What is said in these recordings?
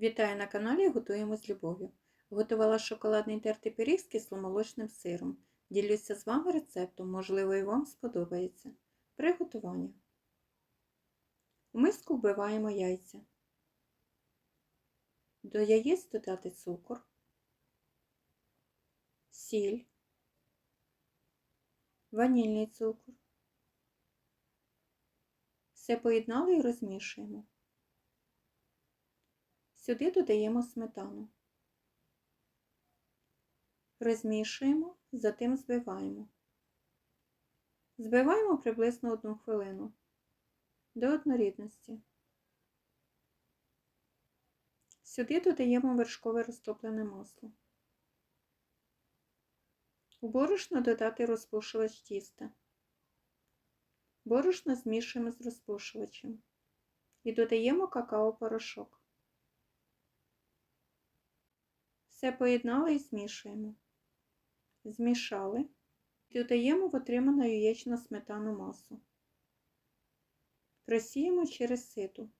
Вітаю на каналі Готуємо з любов'ю. Готувала шоколадний тертий пиріг з кисломолочним сиром. Ділюся з вами рецептом, можливо, і вам сподобається. Приготування. У миску вбиваємо яйця. До яєць додати цукор, сіль, ванільний цукор. Все поєднали і розмішуємо. Сюди додаємо сметану. Розмішуємо, затим збиваємо. Збиваємо приблизно одну хвилину до однорідності. Сюди додаємо вершкове розтоплене масло. У борошно додати розпушувач тіста. Борошно змішуємо з розпушувачем і додаємо какао-порошок. Все поєднали і змішуємо. Змішали. Додаємо в отриману яєчно сметану масу. Просіємо через ситу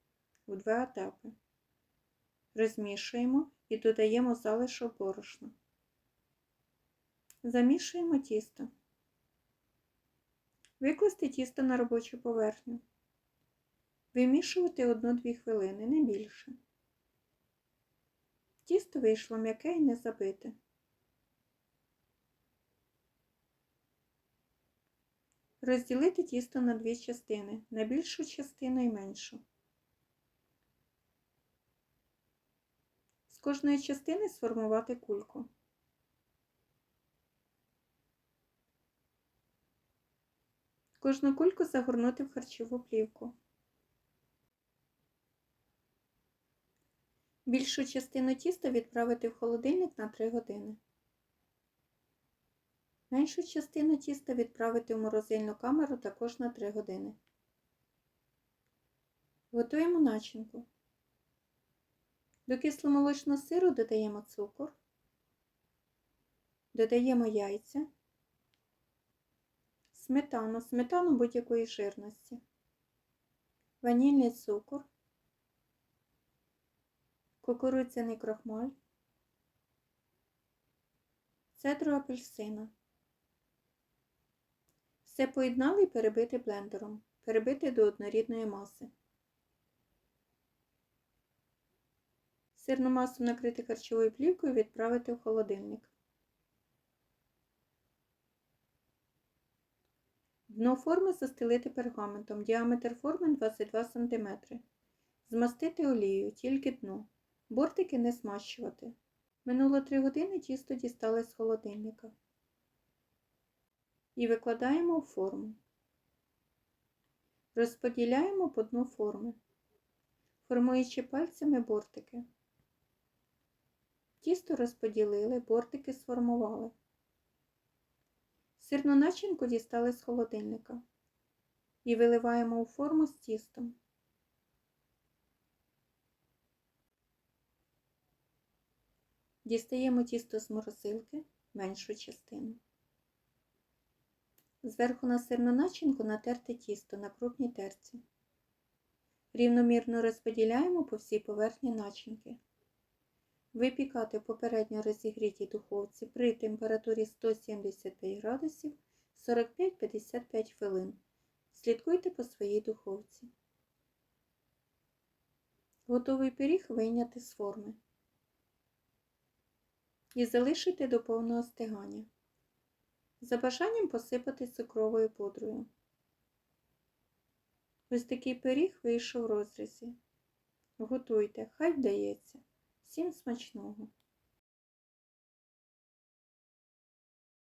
в два етапи. Розмішуємо і додаємо залишок борошна. Замішуємо тісто. Викласти тісто на робочу поверхню. Вимішувати 1-2 хвилини, не більше. Вийшло м'яке і не забите. Розділити тісто на дві частини, на більшу частину і меншу. З кожної частини сформувати кульку. Кожну кульку загорнути в харчову плівку. Більшу частину тіста відправити в холодильник на 3 години. Меншу частину тіста відправити в морозильну камеру також на 3 години. Готуємо начинку. До кисломолочного сиру додаємо цукор, додаємо яйця, сметану, сметану будь-якої жирності, ванільний цукор, кукурудзяний крохмаль, цедру апельсина. Все поєднали і перебити блендером, перебити до однорідної маси. Сирну масу накрити харчовою плівкою і відправити в холодильник. Дно форми застелити пергаментом, діаметр форми 22 см. Змастити олією, тільки дно. Бортики не змащувати. Минуло 3 години тісто дістали з холодильника. І викладаємо в форму. Розподіляємо по дну форми, формуючи пальцями бортики. Тісто розподілили, бортики сформували. Сирну начинку дістали з холодильника і виливаємо у форму з тістом. Дістаємо тісто з морозилки, меншу частину. Зверху на сирну начинку натерте тісто на крупній терці. Рівномірно розподіляємо по всій поверхні начинки. Випікати в попередньо розігрітій духовці при температурі 175 градусів 45-55 хвилин. Слідкуйте по своїй духовці. Готовий пиріг вийняти з форми і залишити до повного стигання. За бажанням посипати цукровою пудрою. Ось такий пиріг вийшов в розрізі. Готуйте, хай вдається. Всім смачного!